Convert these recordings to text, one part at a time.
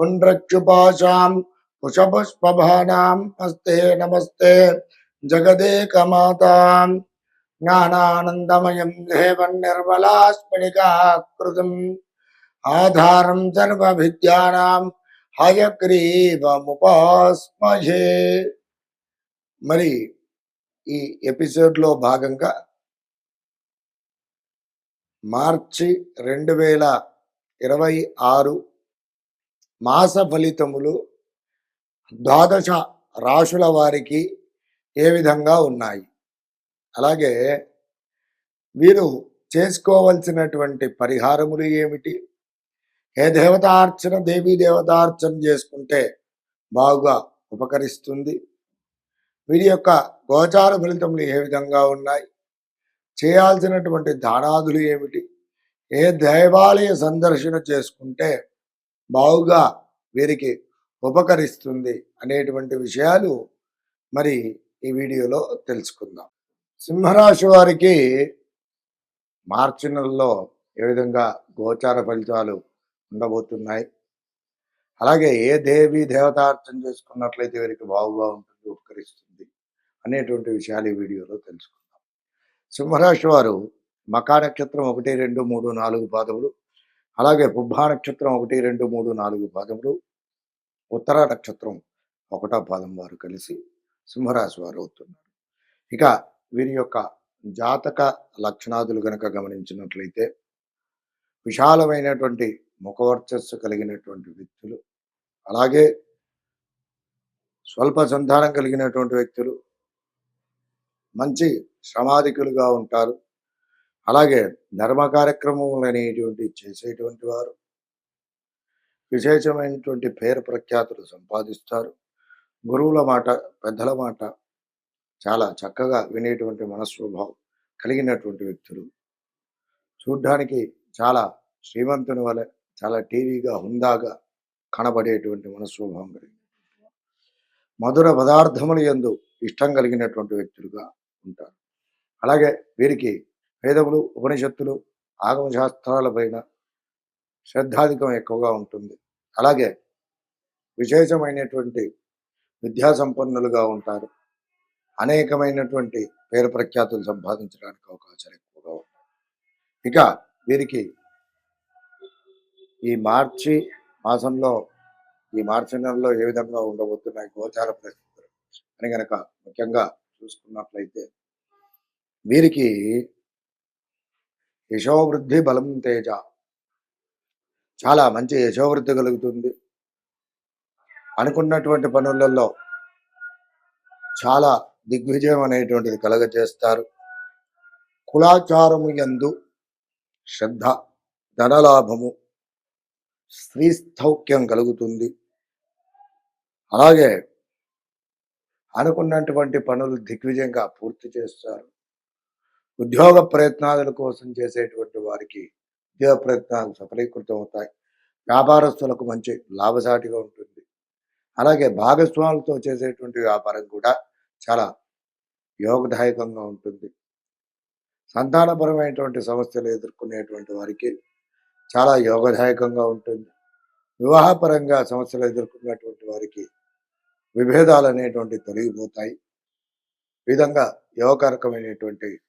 పుండ్రక్షుపాశాం కుశపుష్పభానాం హస్తే నమస్తే జగదేకమాతాం జ్ఞానానందమయం దేవం నిర్మలాస్మణికాకృతం ఆధారం సర్వవిద్యానాం హయగ్రీవముపాస్మహే. మరి ఈ ఎపిసోడ్లో భాగంగా మార్చి రెండు వేల ఇరవై ఆరు మాస ఫలితములు ద్వాదశ రాశుల వారికి ఏ విధంగా ఉన్నాయి? అలాగే వీరు చేసుకోవలసినటువంటి పరిహారములు ఏమిటి? ఏ దేవతార్చన దేవీ దేవతార్చన చేసుకుంటే బాగా ఉపకరిస్తుంది? వీరి యొక్క గోచార ఫలితములు ఏ విధంగా ఉన్నాయి? చేయాల్సినటువంటి దానాదులు ఏమిటి? ఏ దేవాలయ సందర్శన చేసుకుంటే బావుగా వీరికి ఉపకరిస్తుంది అనేటువంటి విషయాలు మరి ఈ వీడియోలో తెలుసుకుందాం. సింహరాశి వారికి మార్చి నెలలో ఏ విధంగా గోచార ఫలితాలు ఉండబోతున్నాయి? అలాగే ఏ దేవి దేవతార్చన చేసుకున్నట్లయితే వీరికి బావుగా ఉంటుంది ఉపకరిస్తుంది అనేటువంటి విషయాలు ఈ వీడియోలో తెలుసుకుందాం. సింహరాశి వారు మకా నక్షత్రం ఒకటి రెండు మూడు నాలుగు పాదములు అలాగే పుబ్బా నక్షత్రం ఒకటి రెండు మూడు నాలుగు పాదములు ఉత్తర నక్షత్రం ఒకటో పాదం వారు కలిసి సింహరాశి వారు అవుతున్నారు. ఇక వీరి యొక్క జాతక లక్షణాదులు గనక గమనించినట్లయితే విశాలమైనటువంటి ముఖవర్చస్సు కలిగినటువంటి వ్యక్తులు అలాగే స్వల్ప సంతానం కలిగినటువంటి వ్యక్తులు మంచి శ్రమాధికులుగా ఉంటారు. అలాగే ధర్మ కార్యక్రమములు అనేటువంటి చేసేటువంటి వారు విశేషమైనటువంటి పేరు ప్రఖ్యాతులు సంపాదిస్తారు. గురువుల మాట పెద్దల మాట చాలా చక్కగా వినేటువంటి మనస్వభావం కలిగినటువంటి వ్యక్తులు. చూడ్డానికి చాలా శ్రీమంతుని వలె చాలా టీవీగా హుందాగా కనబడేటువంటి మనస్వభావం కలిగింది మధుర పదార్థములు ఎందు ఇష్టం కలిగినటువంటి వ్యక్తులుగా ఉంటారు. అలాగే వీరికి వేదములు ఉపనిషత్తులు ఆగమ శాస్త్రాలపైన శ్రద్ధాధికం ఎక్కువగా ఉంటుంది. అలాగే విశేషమైనటువంటి విద్యా సంపన్నులుగా ఉంటారు. అనేకమైనటువంటి పేరు ప్రఖ్యాతులు సంపాదించడానికి అవకాశాలు ఎక్కువగా ఉంటాయి. ఇక వీరికి ఈ మార్చి మాసంలో ఈ మార్చి నెలలో ఏ విధంగా ఉండబోతున్నాయి గోచార పరిస్థితులు అని కనుక ముఖ్యంగా చూసుకున్నట్లయితే వీరికి యశోవృద్ధి బలం తేజ. చాలా మంచి యశోవృద్ధి కలుగుతుంది. అనుకున్నటువంటి పనులలో చాలా దిగ్విజయం అనేటువంటిది కలగజేస్తారు. కులాచారము యందు శ్రద్ధ ధనలాభము స్త్రీ స్థౌక్యం కలుగుతుంది. అలాగే అనుకున్నటువంటి పనులు దిగ్విజయంగా పూర్తి చేస్తారు. ఉద్యోగ ప్రయత్నాల కోసం చేసేటువంటి వారికి ఉద్యోగ ప్రయత్నాలు సఫలీకృతం అవుతాయి. వ్యాపారస్తులకు మంచి లాభసాటిగా ఉంటుంది. అలాగే భాగస్వాములతో చేసేటువంటి వ్యాపారం కూడా చాలా యోగదాయకంగా ఉంటుంది. సంతానపరమైనటువంటి సమస్యలు ఎదుర్కొనేటువంటి వారికి చాలా యోగదాయకంగా ఉంటుంది. వివాహపరంగా సమస్యలు ఎదుర్కొన్నటువంటి వారికి విభేదాలు అనేటువంటి తొలగిపోతాయి. విధంగా యోగకరకమైనటువంటి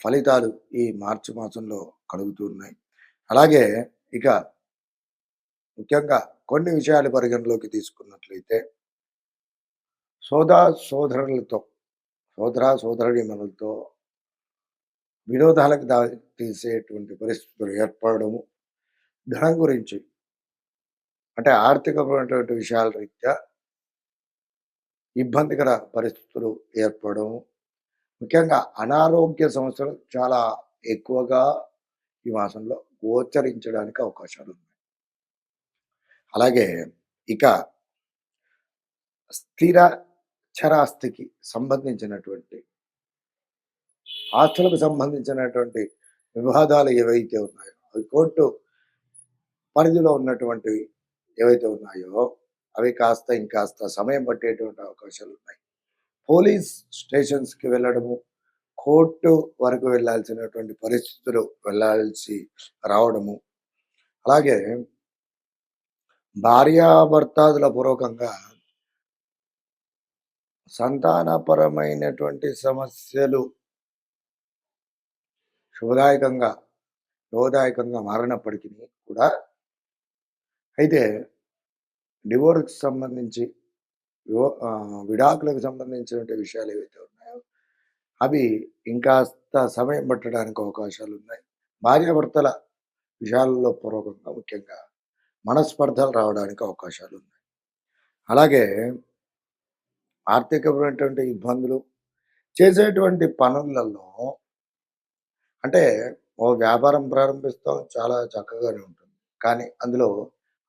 ఫలితాలు ఈ మార్చి మాసంలో కలుగుతున్నాయి అలాగే ఇక ముఖ్యంగా కొన్ని విషయాలు పరిగణలోకి తీసుకున్నట్లయితే సోదా సోదరులతో సోదర సోదరుడిమనులతో విరోధాలకు దారి తీసేటువంటి పరిస్థితులు ఏర్పడము ధనం గురించి అంటే ఆర్థికమైనటువంటి విషయాల రీత్యా ఇబ్బందికర పరిస్థితులు ఏర్పడము ముఖ్యంగా అనారోగ్య సమస్యలు చాలా ఎక్కువగా ఈ మాసంలో గోచరించడానికి అవకాశాలు ఉన్నాయి. అలాగే ఇక స్థిర చరాస్తికి సంబంధించినటువంటి ఆస్తులకు సంబంధించినటువంటి వివాదాలు ఏవైతే ఉన్నాయో అవి కోర్టు పరిధిలో ఉన్నటువంటివి ఏవైతే ఉన్నాయో అవి కాస్త ఇంకాస్త సమయం పట్టేటువంటి అవకాశాలు ఉన్నాయి. పోలీస్ స్టేషన్స్కి వెళ్ళడము కోర్టు వరకు వెళ్ళాల్సినటువంటి పరిస్థితులు వెళ్ళాల్సి రావడము. అలాగే భార్యాభర్తాదుల పూర్వకంగా సంతానపరమైనటువంటి సమస్యలు శుభదాయకంగా శుభదాయకంగా మారినప్పటికీ కూడా అయితే డివోర్స్కి సంబంధించి విడాకులకు సంబంధించినటువంటి విషయాలు ఏవైతే ఉన్నాయో అవి ఇంకాస్త సమయం పట్టడానికి అవకాశాలు ఉన్నాయి. భార్యాభర్తల విషయాలలో పూర్వకంగా ముఖ్యంగా మనస్పర్ధలు రావడానికి అవకాశాలు ఉన్నాయి. అలాగే ఆర్థికపరమైనటువంటి ఇబ్బందులు చేసేటువంటి పనులలో అంటే ఓ వ్యాపారం ప్రారంభిస్తాం చాలా చక్కగానే ఉంటుంది. కానీ అందులో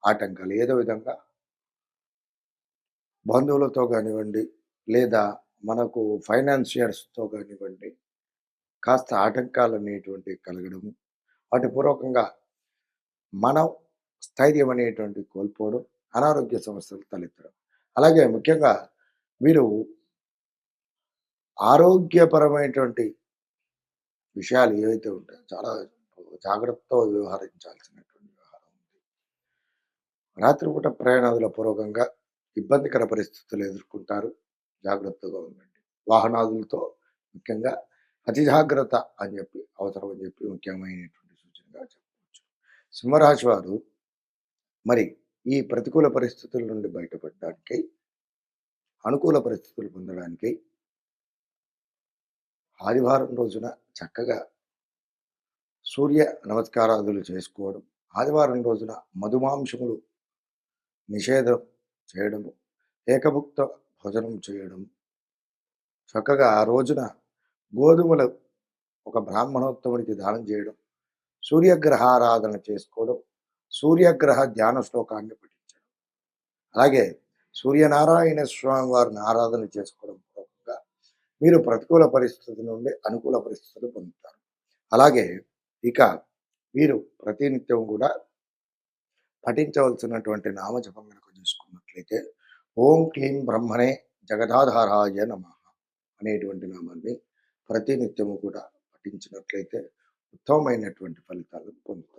ఆటంకాలు ఏదో విధంగా బంధువులతో కానివ్వండి లేదా మనకు ఫైనాన్షియర్స్తో కానివ్వండి కాస్త ఆటంకాలు అనేటువంటివి కలగడము వాటి పూర్వకంగా మనం స్థైర్యం అనేటువంటి కోల్పోవడం అనారోగ్య సమస్యలు తలెత్తడం. అలాగే ముఖ్యంగా మీరు ఆరోగ్యపరమైనటువంటి విషయాలు ఏవైతే ఉంటాయో చాలా జాగ్రత్తతో వ్యవహరించాల్సినటువంటి వ్యవహారం ఉంది. రాత్రిపూట ప్రయాణాదుల పూర్వకంగా ఇబ్బందికర పరిస్థితులు ఎదుర్కొంటారు. జాగ్రత్తగా ఉండండి. వాహనాదులతో ముఖ్యంగా అతి జాగ్రత్త అని చెప్పి అవసరం అని చెప్పి ముఖ్యమైనటువంటి సూచనగా చెప్పవచ్చు. సింహరాశి వారు మరి ఈ ప్రతికూల పరిస్థితుల నుండి బయటపడడానికి అనుకూల పరిస్థితులు పొందడానికి ఆదివారం రోజున చక్కగా సూర్య నమస్కారాదులు చేసుకోవడం ఆదివారం రోజున మధుమాంసములు నిషేధం చేయడము. ఏకభుక్త భోజనం చేయడం చక్కగా ఆ రోజున గోధుమలు ఒక బ్రాహ్మణోత్తముడికి దానం చేయడం. సూర్యగ్రహ ఆరాధన చేసుకోవడం. సూర్యగ్రహ ధ్యాన శ్లోకాన్ని పఠించడం. అలాగే సూర్యనారాయణ స్వామి వారిని ఆరాధన చేసుకోవడం పూర్వకంగా మీరు ప్రతికూల పరిస్థితి నుండి అనుకూల పరిస్థితులు పొందుతారు. అలాగే ఇక మీరు ప్రతినిత్యం కూడా పఠించవలసినటువంటి నామజపం చూసుకున్నట్లయితే ఓం క్లీం బ్రహ్మణే జగదాధారాయ నమ అనేటువంటి నామాన్ని ప్రతినిత్యము కూడా పఠించినట్లయితే ఉత్తమమైనటువంటి ఫలితాలను పొందుతారు.